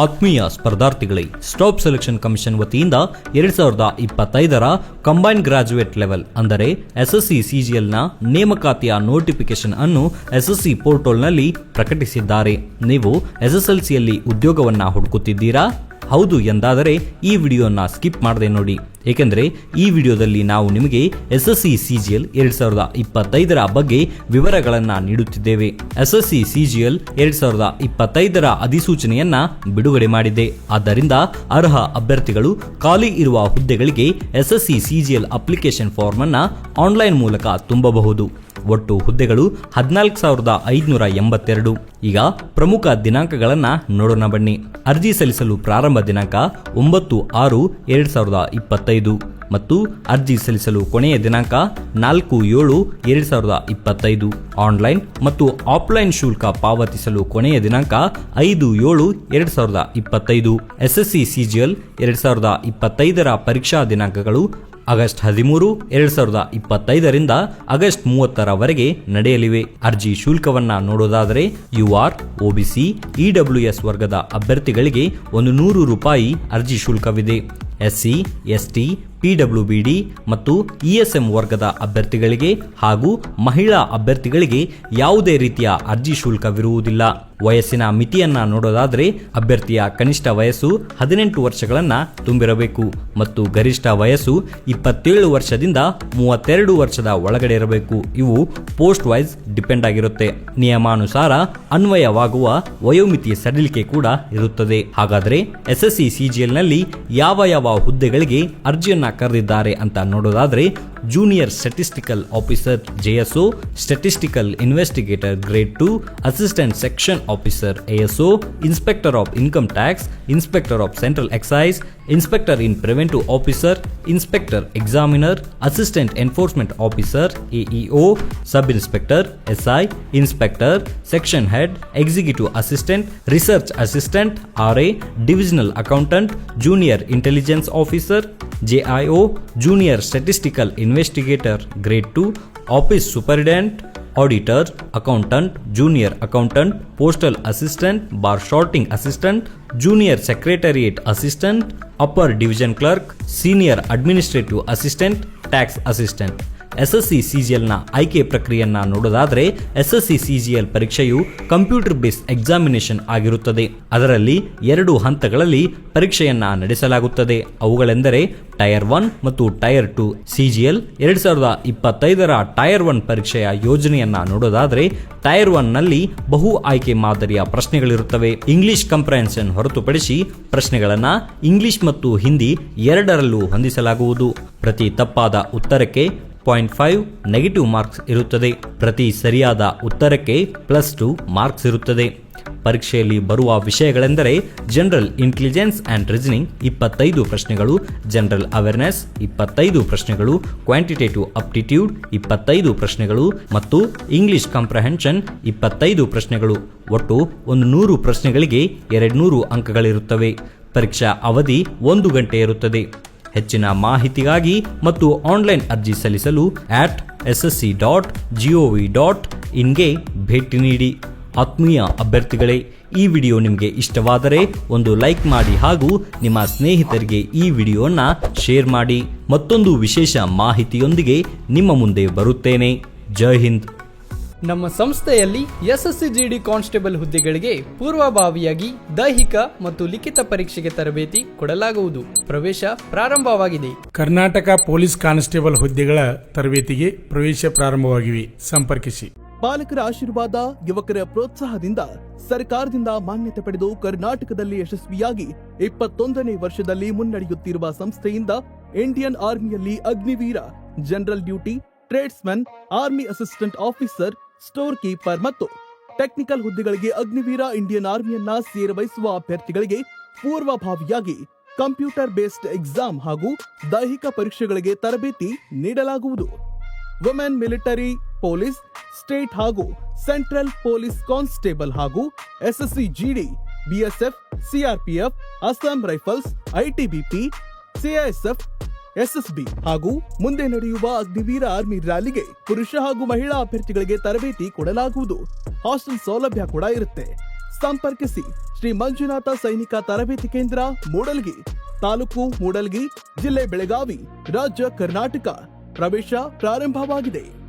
ಆತ್ಮೀಯ ಸ್ಪರ್ಧಾರ್ಥಿಗಳೇ, stop selection commission ವತಿಯಿಂದ ಎರಡ್ ಸಾವಿರದ ಇಪ್ಪತ್ತೈದರ ಕಂಬೈನ್ ಗ್ರಾಜುಯೇಟ್ ಲೆವೆಲ್, ಅಂದರೆ ಎಸ್ಎಸ್ಸಿ ಸಿಜಿಎಲ್ನ ನೇಮಕಾತಿಯ ನೋಟಿಫಿಕೇಶನ್ ಅನ್ನು ಎಸ್ಎಸ್ಸಿ ಪೋರ್ಟಲ್ನಲ್ಲಿ ಪ್ರಕಟಿಸಿದ್ದಾರೆ. ನೀವು ಎಸ್ಎಸ್ಎಲ್ಸಿಯಲ್ಲಿ ಉದ್ಯೋಗವನ್ನು ಹುಡುಕುತ್ತಿದ್ದೀರಾ? ಹೌದು ಎಂದಾದರೆ ಈ ವಿಡಿಯೋನ ಸ್ಕಿಪ್ ಮಾಡದೆ ನೋಡಿ. ಏಕೆಂದರೆ ಈ ವಿಡಿಯೋದಲ್ಲಿ ನಾವು ನಿಮಗೆ ಎಸ್ ಎಸ್ ಸಿ ಸಿಜಿಎಲ್ ಎರಡ್ ಸಾವಿರದ ಇಪ್ಪತ್ತೈದರ ಬಗ್ಗೆ ವಿವರಗಳನ್ನು ನೀಡುತ್ತಿದ್ದೇವೆ. ಎಸ್ ಎಸ್ ಸಿ ಸಿಜಿಎಲ್ ಎರಡ್ ಸಾವಿರದ ಇಪ್ಪತ್ತೈದರ ಅಧಿಸೂಚನೆಯನ್ನ ಬಿಡುಗಡೆ ಮಾಡಿದೆ. ಆದ್ದರಿಂದ ಅರ್ಹ ಅಭ್ಯರ್ಥಿಗಳು ಖಾಲಿ ಇರುವ ಹುದ್ದೆಗಳಿಗೆ S S C C G L application form ಅನ್ನ ಆನ್ಲೈನ್ ಮೂಲಕ ತುಂಬಬಹುದು. ಒಟ್ಟು ಹುದ್ದೆಗಳು ಹದಿನಾಲ್ಕು ಸಾವಿರದ ಐದುನೂರ ಎಂಬತ್ತೆರಡು. ಈಗ ಪ್ರಮುಖ ದಿನಾಂಕಗಳನ್ನು ನೋಡೋಣ ಬನ್ನಿ. ಅರ್ಜಿ ಸಲ್ಲಿಸಲು ಪ್ರಾರಂಭ ದಿನಾಂಕ ಒಂಬತ್ತು ಆರು ಎರಡ್ ಸಾವಿರದ ಇಪ್ಪತ್ತೈದು ಮತ್ತು ಅರ್ಜಿ ಸಲ್ಲಿಸಲು ಕೊನೆಯ ದಿನಾಂಕ ನಾಲ್ಕು ಏಳು ಎರಡ್ ಸಾವಿರದ ಇಪ್ಪತ್ತೈದು. ಆನ್ಲೈನ್ ಮತ್ತು ಆಫ್ಲೈನ್ ಶುಲ್ಕ ಪಾವತಿಸಲು ಕೊನೆಯ ದಿನಾಂಕ ಐದು ಏಳು ಎರಡು ಸಾವಿರದ ಇಪ್ಪತ್ತೈದು. ಎಸ್ಎಸ್ಸಿ ಸಿಜಿಎಲ್ ಎರಡು ಸಾವಿರದ ಇಪ್ಪತ್ತೈದರ ಪರೀಕ್ಷಾ ದಿನಾಂಕಗಳು ಆಗಸ್ಟ್ ಹದಿಮೂರು, ಎರಡ್ ಸಾವಿರದ ಇಪ್ಪತ್ತೈದರಿಂದ ಆಗಸ್ಟ್ ಮೂವತ್ತರವರೆಗೆ ನಡೆಯಲಿವೆ. ಅರ್ಜಿ ಶುಲ್ಕವನ್ನ ನೋಡೋದಾದರೆ ಯು ಆರ್ ಒಬಿಸಿ ಇಡಬ್ಲ್ಯೂಎಸ್ ವರ್ಗದ ಅಭ್ಯರ್ಥಿಗಳಿಗೆ ಒಂದು ನೂರು ರೂಪಾಯಿ ಅರ್ಜಿ ಶುಲ್ಕವಿದೆ. ಎಸ್ಸಿ, ಎಸ್ಟಿ, ಪಿಡಬ್ಲ್ಯೂಬಿಡಿ ಮತ್ತು ಇಎಸ್ಎಂ ವರ್ಗದ ಅಭ್ಯರ್ಥಿಗಳಿಗೆ ಹಾಗೂ ಮಹಿಳಾ ಅಭ್ಯರ್ಥಿಗಳಿಗೆ ಯಾವುದೇ ರೀತಿಯ ಅರ್ಜಿ ಶುಲ್ಕವಿರುವುದಿಲ್ಲ. ವಯಸ್ಸಿನ ಮಿತಿಯನ್ನ ನೋಡೋದಾದರೆ ಅಭ್ಯರ್ಥಿಯ ಕನಿಷ್ಠ ವಯಸ್ಸು ಹದಿನೆಂಟು ವರ್ಷಗಳನ್ನು ತುಂಬಿರಬೇಕು ಮತ್ತು ಗರಿಷ್ಠ ವಯಸ್ಸು ಇಪ್ಪತ್ತೇಳು ವರ್ಷದಿಂದ ಮೂವತ್ತೆರಡು ವರ್ಷದ ಒಳಗಡೆ ಇರಬೇಕು. ಇವು ಪೋಸ್ಟ್ ವೈಸ್ ಡಿಪೆಂಡ್ ಆಗಿರುತ್ತೆ. ನಿಯಮಾನುಸಾರ ಅನ್ವಯವಾಗುವ ವಯೋಮಿತಿ ಸಡಿಲಿಕೆ ಕೂಡ ಇರುತ್ತದೆ. ಹಾಗಾದರೆ ಎಸ್ಎಸ್ಸಿ ಸಿಜಿಎಲ್ನಲ್ಲಿ ಯಾವ ಯಾವ ಹುದ್ದೆಗಳಿಗೆ ಅರ್ಜಿಯನ್ನ ಕರೆದಿದ್ದಾರೆ ಅಂತ ನೋಡೋದಾದ್ರೆ Junior Statistical Officer JSO, Statistical Investigator Grade 2, Assistant Section Officer ASO, Inspector of Income Tax, Inspector of Central Excise, Inspector in Preventive Officer, Inspector Examiner, Assistant Enforcement Officer AEO, Sub Inspector SI, Inspector, Section Head, Executive Assistant, Research Assistant RA, Divisional Accountant, Junior Intelligence Officer JIO, Junior Statistical Investigator investigator grade 2 office superintendent auditor accountant junior accountant postal assistant bar sorting assistant junior secretariat assistant upper division clerk senior administrative assistant tax assistant. SSC ಸಿಜಿಎಲ್ನ ಆಯ್ಕೆ ಪ್ರಕ್ರಿಯೆಯನ್ನ ನೋಡೋದಾದರೆ, SSC CGL ಪರೀಕ್ಷೆಯು computer based examination ಆಗಿರುತ್ತದೆ. ಅದರಲ್ಲಿ ಎರಡು ಹಂತಗಳಲ್ಲಿ ಪರೀಕ್ಷೆಯನ್ನ ನಡೆಸಲಾಗುತ್ತದೆ. ಅವುಗಳೆಂದರೆ ಟೈರ್ ಒನ್ ಮತ್ತು ಟೈರ್ ಟು ಸಿಜಿಎಲ್ ಎರಡ್ ಸಾವಿರದ ಇಪ್ಪತ್ತೈದರ ಟೈರ್ ಒನ್ ಪರೀಕ್ಷೆಯ ಯೋಜನೆಯನ್ನ ನೋಡೋದಾದರೆ ಟೈರ್ ಒನ್ನಲ್ಲಿ ಬಹು ಆಯ್ಕೆ ಮಾದರಿಯ ಪ್ರಶ್ನೆಗಳಿರುತ್ತವೆ. ಇಂಗ್ಲಿಷ್ ಕಂಪ್ರಹೆನ್ಷನ್ ಹೊರತುಪಡಿಸಿ ಪ್ರಶ್ನೆಗಳನ್ನ ಇಂಗ್ಲಿಷ್ ಮತ್ತು ಹಿಂದಿ ಎರಡರಲ್ಲೂ ಹೊಂದಿಸಲಾಗುವುದು. ಪ್ರತಿ ತಪ್ಪಾದ ಉತ್ತರಕ್ಕೆ ಪಾಯಿಂಟ್ ಫೈವ್ ನೆಗೆಟಿವ್ ಮಾರ್ಕ್ಸ್ ಇರುತ್ತದೆ. ಪ್ರತಿ ಸರಿಯಾದ ಉತ್ತರಕ್ಕೆ ಪ್ಲಸ್ ಟು ಮಾರ್ಕ್ಸ್ ಇರುತ್ತದೆ. ಪರೀಕ್ಷೆಯಲ್ಲಿ ಬರುವ ವಿಷಯಗಳೆಂದರೆ ಜನರಲ್ ಇಂಟೆಲಿಜೆನ್ಸ್ ಆ್ಯಂಡ್ ರೀಸನಿಂಗ್ ಇಪ್ಪತ್ತೈದು ಪ್ರಶ್ನೆಗಳು ಜನರಲ್ ಅವೇರ್ನೆಸ್ ಇಪ್ಪತ್ತೈದು ಪ್ರಶ್ನೆಗಳು ಕ್ವಾಂಟಿಟೇಟಿವ್ ಅಪ್ಟಿಟ್ಯೂಡ್ ಇಪ್ಪತ್ತೈದು ಪ್ರಶ್ನೆಗಳು ಮತ್ತು ಇಂಗ್ಲಿಷ್ ಕಾಂಪ್ರಹೆನ್ಷನ್ ಇಪ್ಪತ್ತೈದು ಪ್ರಶ್ನೆಗಳು. ಒಟ್ಟು ಒಂದು ನೂರು ಪ್ರಶ್ನೆಗಳಿಗೆ ಎರಡು ನೂರು ಅಂಕಗಳಿರುತ್ತವೆ. ಪರೀಕ್ಷಾ ಅವಧಿ ಒಂದು ಗಂಟೆ ಇರುತ್ತದೆ. ಹೆಚ್ಚಿನ ಮಾಹಿತಿಗಾಗಿ ಮತ್ತು ಆನ್ಲೈನ್ ಅರ್ಜಿ ಸಲ್ಲಿಸಲು at S S C dot GOV dot ಇನ್ಗೆ ಭೇಟಿ ನೀಡಿ. ಆತ್ಮೀಯ ಅಭ್ಯರ್ಥಿಗಳೇ, ಈ ವಿಡಿಯೋ ನಿಮಗೆ ಇಷ್ಟವಾದರೆ ಒಂದು ಲೈಕ್ ಮಾಡಿ ಹಾಗೂ ನಿಮ್ಮ ಸ್ನೇಹಿತರಿಗೆ ಈ ವಿಡಿಯೋನ ಶೇರ್ ಮಾಡಿ. ಮತ್ತೊಂದು ವಿಶೇಷ ಮಾಹಿತಿಯೊಂದಿಗೆ ನಿಮ್ಮ ಮುಂದೆ ಬರುತ್ತೇನೆ. ಜೈ ಹಿಂದ್. ನಮ್ಮ ಸಂಸ್ಥೆಯಲ್ಲಿ ಎಸ್ಎಸ್ಸಿ ಜಿಡಿ ಕಾನ್ಸ್ಟೇಬಲ್ ಹುದ್ದೆಗಳಿಗೆ ಪೂರ್ವಭಾವಿಯಾಗಿ ದೈಹಿಕ ಮತ್ತು ಲಿಖಿತ ಪರೀಕ್ಷೆಗೆ ತರಬೇತಿ ಕೊಡಲಾಗುವುದು. ಪ್ರವೇಶ ಪ್ರಾರಂಭವಾಗಿದೆ. ಕರ್ನಾಟಕ ಪೊಲೀಸ್ ಕಾನ್ಸ್ಟೇಬಲ್ ಹುದ್ದೆಗಳ ತರಬೇತಿಗೆ ಪ್ರವೇಶ ಪ್ರಾರಂಭವಾಗಿವೆ. ಸಂಪರ್ಕಿಸಿ. ಪಾಲಕರ ಆಶೀರ್ವಾದ ಯುವಕರ ಪ್ರೋತ್ಸಾಹದಿಂದ ಸರ್ಕಾರದಿಂದ ಮಾನ್ಯತೆ ಪಡೆದು ಕರ್ನಾಟಕದಲ್ಲಿ ಯಶಸ್ವಿಯಾಗಿ ಇಪ್ಪತ್ತೊಂದನೇ ವರ್ಷದಲ್ಲಿ ಮುನ್ನಡೆಯುತ್ತಿರುವ ಸಂಸ್ಥೆಯಿಂದ Indian ಆರ್ಮಿಯಲ್ಲಿ Agniveer general duty tradesman army assistant officer store keeper ಮತ್ತು ಟೆಕ್ನಿಕಲ್ ಹುದ್ದೆಗಳಿಗೆ ಅಗ್ನಿವೀರ ಇಂಡಿಯನ್ ಆರ್ಮಿಯನ್ನ ಸೇರ್ವಹಿಸುವ ಅಭ್ಯರ್ಥಿಗಳಿಗೆ ಪೂರ್ವಭಾವಿಯಾಗಿ ಕಂಪ್ಯೂಟರ್ ಬೇಸ್ಡ್ ಎಕ್ಸಾಮ್ ಹಾಗೂ ದೈಹಿಕ ಪರೀಕ್ಷೆಗಳಿಗೆ ತರಬೇತಿ ನೀಡಲಾಗುವುದು. ವುಮೆನ್ ಮಿಲಿಟರಿ, ಪೊಲೀಸ್, ಸ್ಟೇಟ್ ಹಾಗೂ ಸೆಂಟ್ರಲ್ ಪೊಲೀಸ್ ಕಾನ್ಸ್ಟೇಬಲ್ ಹಾಗೂ SSC GD BSF CRPF Assam rifles ITBP CISF SSB ಹಾಗೂ ಮುಂದೆ ನಡೆಯುವ ಅಗ್ನಿವೀರ ಆರ್ಮಿ ರ್ಯಾಲಿಗೆ ಪುರುಷ ಹಾಗೂ ಮಹಿಳಾ ಅಭ್ಯರ್ಥಿಗಳಿಗೆ ತರಬೇತಿ ಕೊಡಲಾಗುವುದು. ಹಾಸ್ಟೆಲ್ ಸೌಲಭ್ಯ ಕೂಡ ಇರುತ್ತೆ. ಸಂಪರ್ಕಿಸಿ ಶ್ರೀ ಮಂಜುನಾಥ ಸೈನಿಕ ತರಬೇತಿ ಕೇಂದ್ರ, ಮೂಡಲ್ಗಿ ತಾಲೂಕು ಮೂಡಲ್ಗಿ, ಜಿಲ್ಲೆ ಬೆಳಗಾವಿ, ರಾಜ್ಯ ಕರ್ನಾಟಕ. ಪ್ರವೇಶ ಪ್ರಾರಂಭವಾಗಿದೆ.